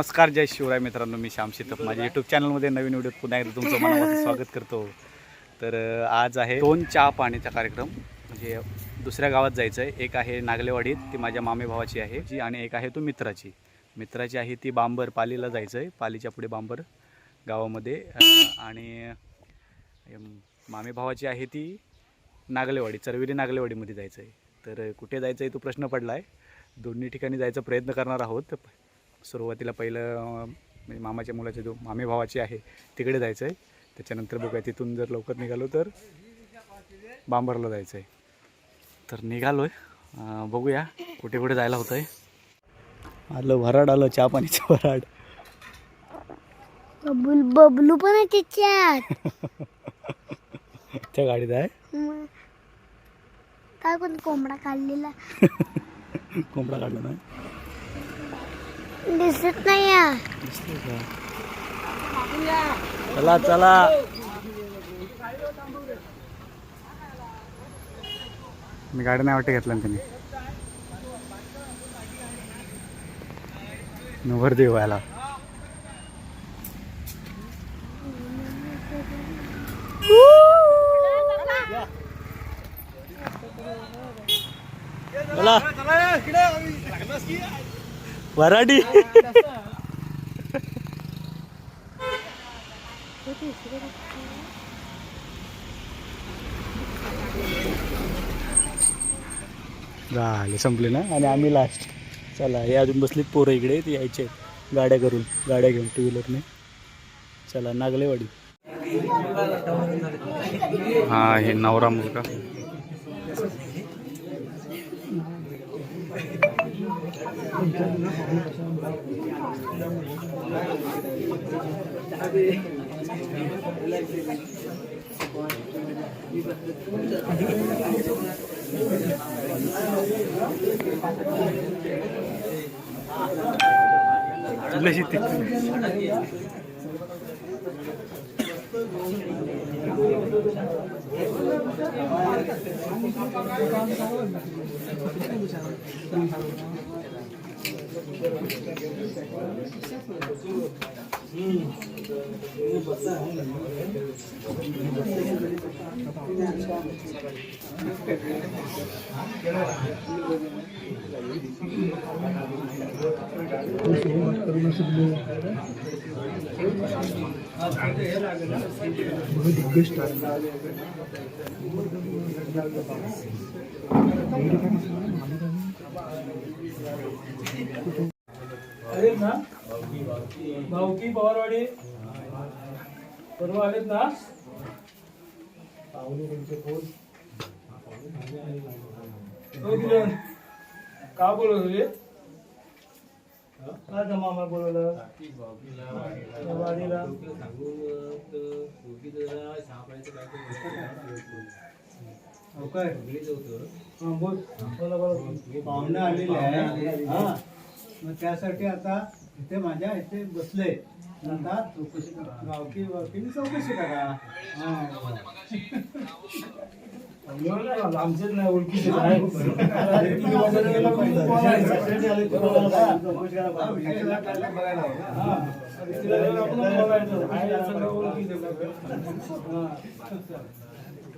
नमस्कार जय शिवराय मित्रांनो. मी श्याम शितप. माझ्या यूट्यूब चॅनलमध्ये नवीन व्हिडिओ पुन्हा एकदा तुमचं मनापासून स्वागत करतो. तर आज आहे दोन चहा पाण्याचा कार्यक्रम. म्हणजे दुसऱ्या गावात जायचं आहे एक आहे नागलेवाडीत ती माझ्या मामे भावाची आहे. जी आणि एक आहे तो मित्राची. मित्राची आहे ती बांबर पालीला जायचं आहे पालीच्या पुढे बांबर गावामध्ये. आणि मामे भावाची आहे ती नागलेवाडी चरविरी नागलेवाडीमध्ये जायचं आहे तर कुठे जायचं आहे तो प्रश्न पडला आहे दोन्ही ठिकाणी जायचा प्रयत्न करणार आहोत. सुरुवातीला पहिलं म्हणजे मामाच्या मुलाचे जो मामे भावाची आहे तिकडे जायचं आहे त्याच्यानंतर बघूया तिथून जर लवकर निघालो तर बांबरला जायचं आहे तर निघालो आहे बघूया कुठे कुठे जायला होतं आहे आलं वराड आलं चहा पाणीचं वराड. बबलू बबलू पण आहे त्याच्यात. त्या गाडीत आहे? काय कोण कोंबडा काढलेला. कोंबडा काढला नाही? दिसत नाही? चला चला. मी गाडी नाही वाटते घेतला ना त्यांनी नवरदेव व्हायला चला. वराडी. झाले संपले ना? आणि आम्ही लास्ट चला हे अजून बसलीत पोरं इकडे ते यायचे गाड्या करून गाड्या घेऊन टू व्हीलरने चला नागलेवाडी. हा हे नवरा मुलगा. तुला तिकडे आलेत ना भाऊकी पवारवाडी. परवा आलेत ना? हो किरण का बोलत होते काय का मामा बोलवलं. वाडीला. हो काय? हा, बोल. बोला बोला पाहुणे आलेले आहे हा. मग त्यासाठी आता इथे माझ्या इथे बसले. आता चौकशी करा. गावकी वावकीने चौकशी करा. हा. आमचेच नाही ओळखीचे बघायला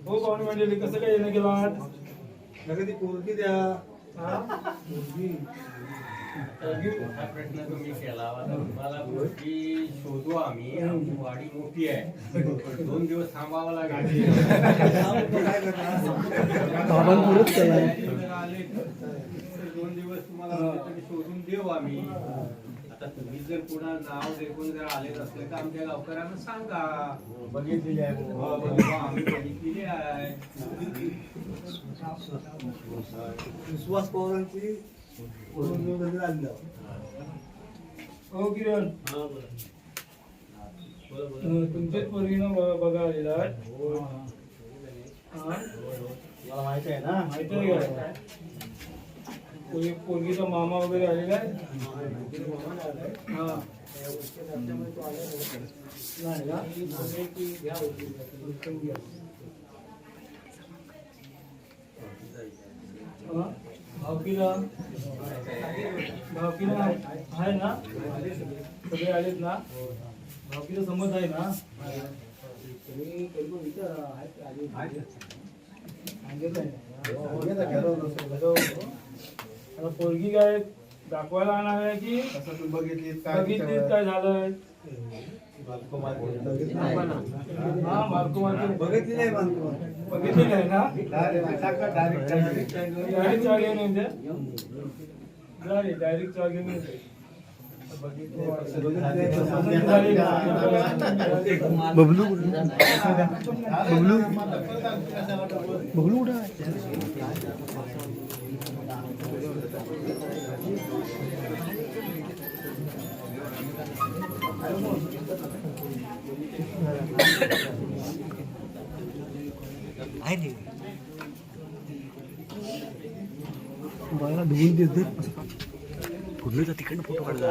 हा, पाहुणे मंडळी कसं काय येणं केलं लगेच ती पोरगी द्या. हा? प्रश्न तुम्ही केला. आता तुम्हाला गोष्टी शोधू आम्ही. आमची वाडी मोठी आहे. पण दोन दिवस थांबावं लागेल. काय करणार आले तर दोन दिवस तुम्हाला शोधून देऊ आम्ही. आता तुम्ही जर पुन्हा नाव देखून जर आले असले तर आमच्या गावकऱ्यांना सांगा. बघितलेली आहे. हो, आम्ही बघितलेली आहे. विश्वास पवारांची हो किरण. अं, तुमच्याच पोरगीनं ब- बघा आलेला आहे. हा? मला माहिती आहे ना? माहिती आहे. का पोरगी- पोरगीचा मामा वगैरे आलेला आहे हा। नाही का? हा? भावकीला? भावकीला आहे ना? सगळे आलेत ना? भावकीला समज आहे ना? आता पोरगी काय दाखवायला आणणार आहे की बघितलीत बघितलीत काय झालंय हा। मार्को मार्को बघितली नाही। बांधतो बघितली नाही ना? डायरेक्ट डायरेक्ट चार घेऊन येते डायरेक्ट चार घेऊन येते बबलू बबलू। बबलू कुठं कुठलं तर तिकडनं फोटो काढला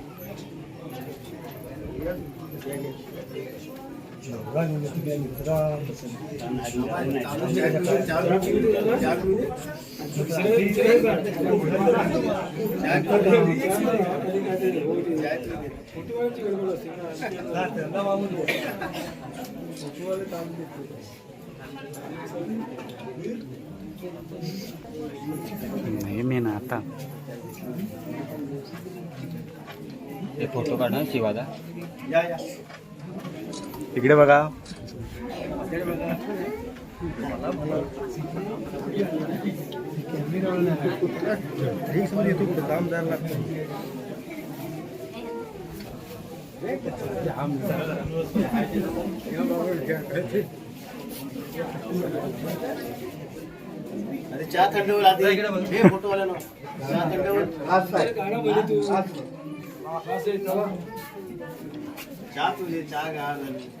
नाही मेन आता. फोटो काढा शिवादा इकडे बघा. अरे चहा थंड होईल आधी. हे फोटोवाल्यानं. चहा थंड होईल. चहा तुझे चहा गाळ झाली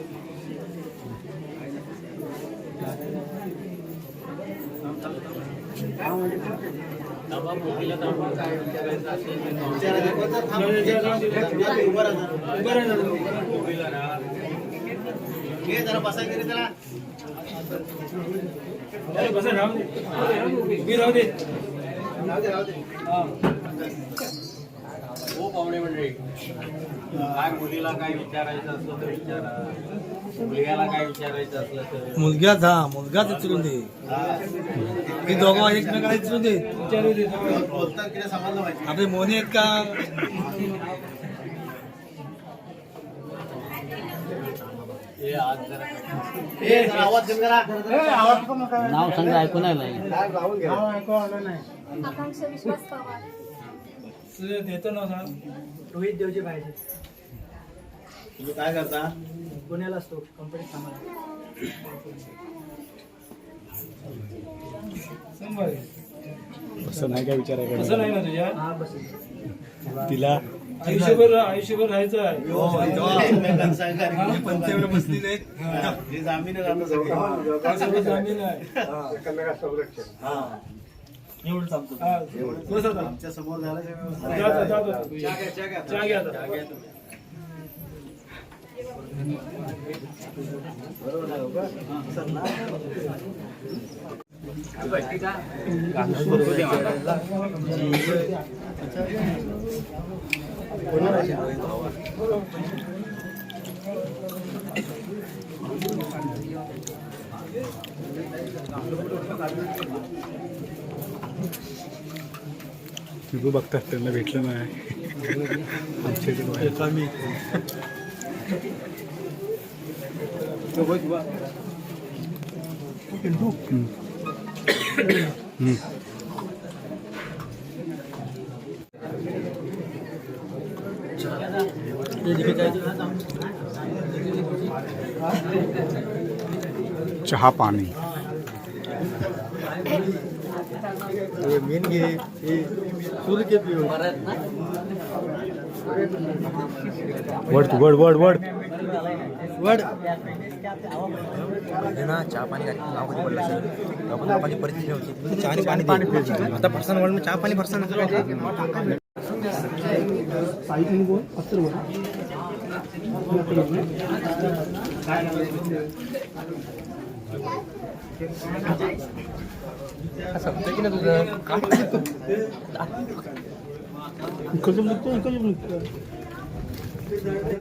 जरा बसायचं रे त्याला बसा राहू दे उभी राहू दे हा. मंडळी काय मुलीला काय विचारायचं असलं तर विचारा. मुलग्याला काय विचारायचं असलं तर. मुलग्याच हा मुलगाच उचलून दे. ही. दोघं एकमेकाला उचलून दे. विचारू दे. बोलतात की नाही समजलं पाहिजे. आपले मोने आहेत का? हे नाव सांगा ऐकून आलंय आकांक्षा विश्वास पवार. देतो ना सांग. रोहित देवचे पाहिजे तुम्ही काय करता? पुण्याला असतो कंपनीत सांग बरं. असं नाही काय विचारायचं असं नाही ना तुझ्या? हा बस. तिला? आयुष्यभर आयुष्यभर राहायचं आहे. हो, हा? बसली हे? जामीन आहे हा हा, बस आता. आमच्यासमोर झालं ते व्यवस्थित. जा, जा, जा, जा. चहा घ्या आता. तू बघतात त्यांना भेटलं नाही. आमच्या इकडे. चहा पाणी. मेन घे सुरू घे पिऊ वड तू वड वड वड वड ना चहा पाणी काय नाव कधी पडलं सर आपण नावाची परिस्थिती होती चहा आणि पाणी पाणी आता फरसाण वळून चहा पाणी फरसाण इकडचं निघतो, इकडचं निघतो.